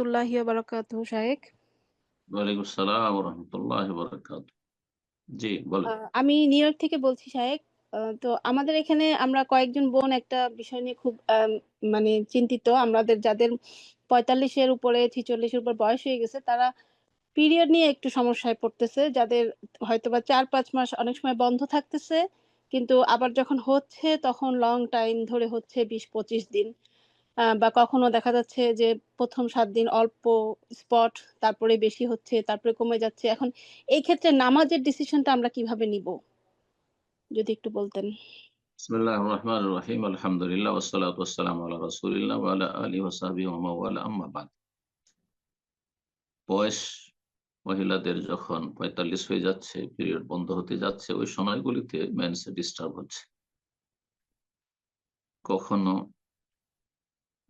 রহমতুল্লাহি বারাকাতু শাহেক ওয়ালাইকুম আসসালাম রহমতুল্লাহ বরকাত। জি বলেন। আমি নিউ ইয়র্ক থেকে বলছি শাহেক তো আমাদের এখানে আমরা কয়েকজন বোন একটা বিষয় নিয়ে খুব মানে চিন্তিত। আমাদের যাদের পঁয়তাল্লিশের উপরে ছিচল্লিশের উপর বয়স হয়ে গেছে তারা পিরিয়ড নিয়ে একটু সমস্যায় পড়তেছে। যাদের হয়তোবা চার পাঁচ মাস অনেক সময় বন্ধ থাকতেছে কিন্তু আবার যখন হচ্ছে তখন লং টাইম ধরে হচ্ছে বিশ পঁচিশ দিন। বা কখনো দেখা যাচ্ছে যে প্রথম সাত দিন অল্প স্পট তারপরে বেশি হচ্ছে, তারপরে কমে যাচ্ছে। এখন এই ক্ষেত্রে নামাজের ডিসিশনটা আমরা কীভাবে নিব? যদি একটু বলতেন। বিসমিল্লাহ রহমান রহিম। আলহামদুলিল্লাহ ওসালাত ওসালাম আল্লাহ রসুলিল্লাহ ওয়ালা আলী ওসাহাবি ওয়ালা, আম্মা বাদ। বয়স মহিলাদের যখন পঁয়তাল্লিশ হয়ে যাচ্ছে পিরিয়ড বন্ধ হতে যাচ্ছে, ওই সময়গুলিতে মেন্স ডিস্টার্ব হচ্ছে। কখনো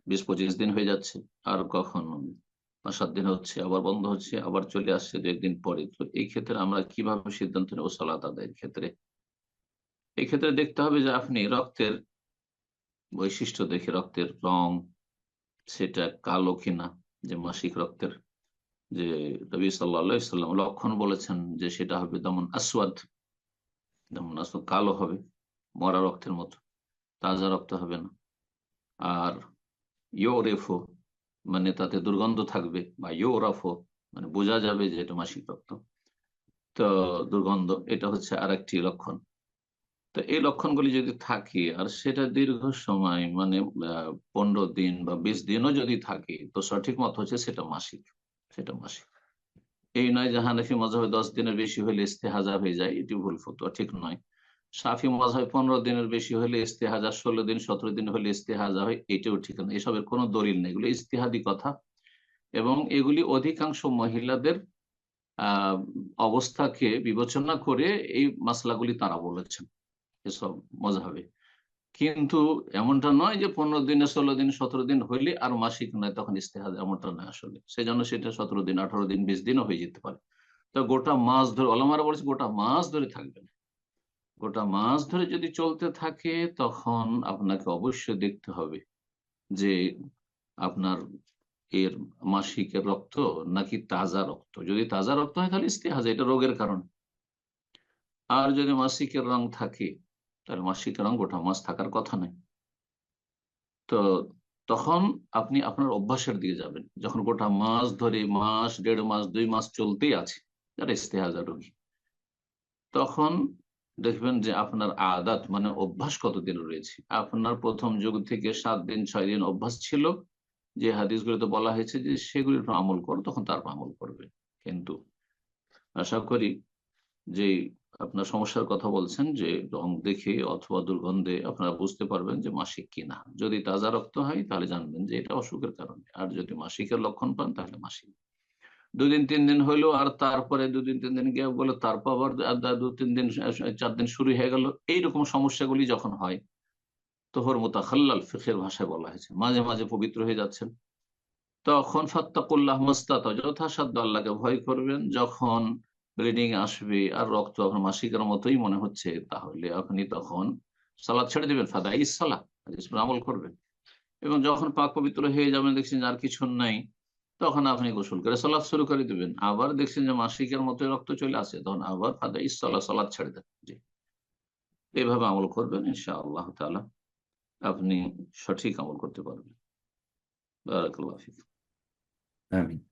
বিশ পঁচিশ দিন হয়ে যাচ্ছে, আর কখনো পাঁচ সাত দিন হচ্ছে, আবার বন্ধ হচ্ছে, আবার চলে আসছে দু একদিন পরে। তো এই ক্ষেত্রে আমরা কীভাবে সিদ্ধান্ত নেব সালাত আদায়ের ক্ষেত্রে? এই ক্ষেত্রে দেখতে হবে যে আপনি রক্তের বৈশিষ্ট্য দেখে, রক্তের রং সেটা কালো কিনা, যে মাসিক রক্তের। যে রবি সাল্লাম লক্ষণ বলেছেন যে সেটা হবে যেমন আসওয়াদ যেমন আসওয়াদ কালো হবে, মরা রক্তের মতো, তাজা রক্ত হবে না। আর ইয়োরেফো মানে তাতে দুর্গন্ধ থাকবে, বা ইয়োরাফো মানে বোঝা যাবে যে এটা মাসিক রক্ত। তো দুর্গন্ধ, এটা হচ্ছে আর একটি লক্ষণ। তো এই লক্ষণগুলি যদি থাকে, আর সেটা দীর্ঘ সময় মানে পনেরো দিন বা বিশ দিনও যদি থাকে, তো সঠিক মত হচ্ছে সেটা মাসিক সেটা মাসিক। এই নয় যে হানাফি মজাবে দশ দিনের বেশি হলে ইস্তেহাজা হয়ে যায়, এটি ভুল ফতো ঠিক নয়। সাফি মজাবে পনেরো দিনের বেশি হলে ইস্তেহাজা, ষোলো দিন, সতেরো দিন হলে ইস্তেহাজা হয়, এটাও ঠিক নয় এসবের কোনো দলিল নেই, এগুলো ইস্তেহাদি কথা। এবং এগুলি অধিকাংশ মহিলাদের অবস্থাকে বিবেচনা করে এই মাসলাগুলি তারা বলেছেন, এসব মজা হবে কিন্তু এমনটা নয় যে পনেরো দিনে, ষোলো দিন, সতেরো দিন হইলে আর মাসিক নয়, তখন ইস্তেহাদ এমনটা নয় আসলে। সেই জন্য সেটা সতেরো দিন, আঠারো দিন, বিশ দিনও হয়ে যেতে পারে। তো গোটা মাস ধরে অলমারা বলছে গোটা মাস ধরে থাকবে না। গোটা মাস ধরে যদি চলতে থাকে, তখন আপনাকে অবশ্যই দেখতে হবে যে আপনার এর মাসিকের রক্ত নাকি তাজা রক্ত। যদি তাজা রক্ত হয়, তাহলে ইস্তেহাজা, এটা রোগের কারণ। আর যদি মাসিকের রং থাকে, তাহলে মাসিকের রং গোটা মাস থাকার কথা নয়। তো তখন আপনি আপনার অভ্যাসের দিকে যাবেন। যখন গোটা মাস ধরে, মাস, দেড় মাস, দুই মাস চলতেই আছে, যারা ইস্তেহাজা রোগী, তখন দেখবেন যে আপনার আদাত মানে অভ্যাস কতদিন রয়েছে? আপনার প্রথম যুগ থেকে সাত দিন, ছয় দিন অভ্যাস ছিল যে হাদিসগুলোতে বলা হয়েছে যে সেগুলির আমল করো, তখন তারপর আমল করবে। কিন্তু আশা করি যে আপনার সমস্যার কথা বলছেন যে রং দেখে অথবা দুর্গন্ধে আপনারা বুঝতে পারবেন যে মাসিক কিনা যদি তাজা রক্ত হয়, তাহলে জানবেন যে এটা অসুখের কারণে। আর যদি মাসিকের লক্ষণ পান, তাহলে মাসিক। দুদিন, তিন দিন হইল আর তারপরে দুদিন, তিন দিন গিয়ে বলে, তারপর আবার দু তিন দিন চার দিন শুরু হয়ে গেল। এইরকম সমস্যাগুলি যখন হয় তোহর মোতাখাল্লাল ফিখের ভাষায় বলা হয়েছে। মাঝে মাঝে পবিত্র হয়ে যাচ্ছেন। তখন ফাত্তাকুল্লাহ মোস্তাত, যথাসাধ্য আল্লাহকে ভয় করবেন। যখন ব্লিডিং আসবে আর রক্ত আপনার মাসিকের মতোই মনে হচ্ছে, তাহলে আপনি তখন সালাদ ছেড়ে দেবেন। ফাদা ইসালা আমল করবেন। এবং যখন পাক পবিত্র হয়ে যাবেন, দেখছেন আর কিছু নাই তখন আপনি গোসল করে সলাদ শুরু করে দিবেন। আবার দেখছেন যে মাসিকের মতো রক্ত চলে আসে, তখন আবার ফাদা ইসলা ছেড়ে দেন। জি। এইভাবে আমল করবেন ইনশা আল্লাহ তালা আপনি সঠিক আমল করতে পারবেন। বারাকাল্লাহ আমিন।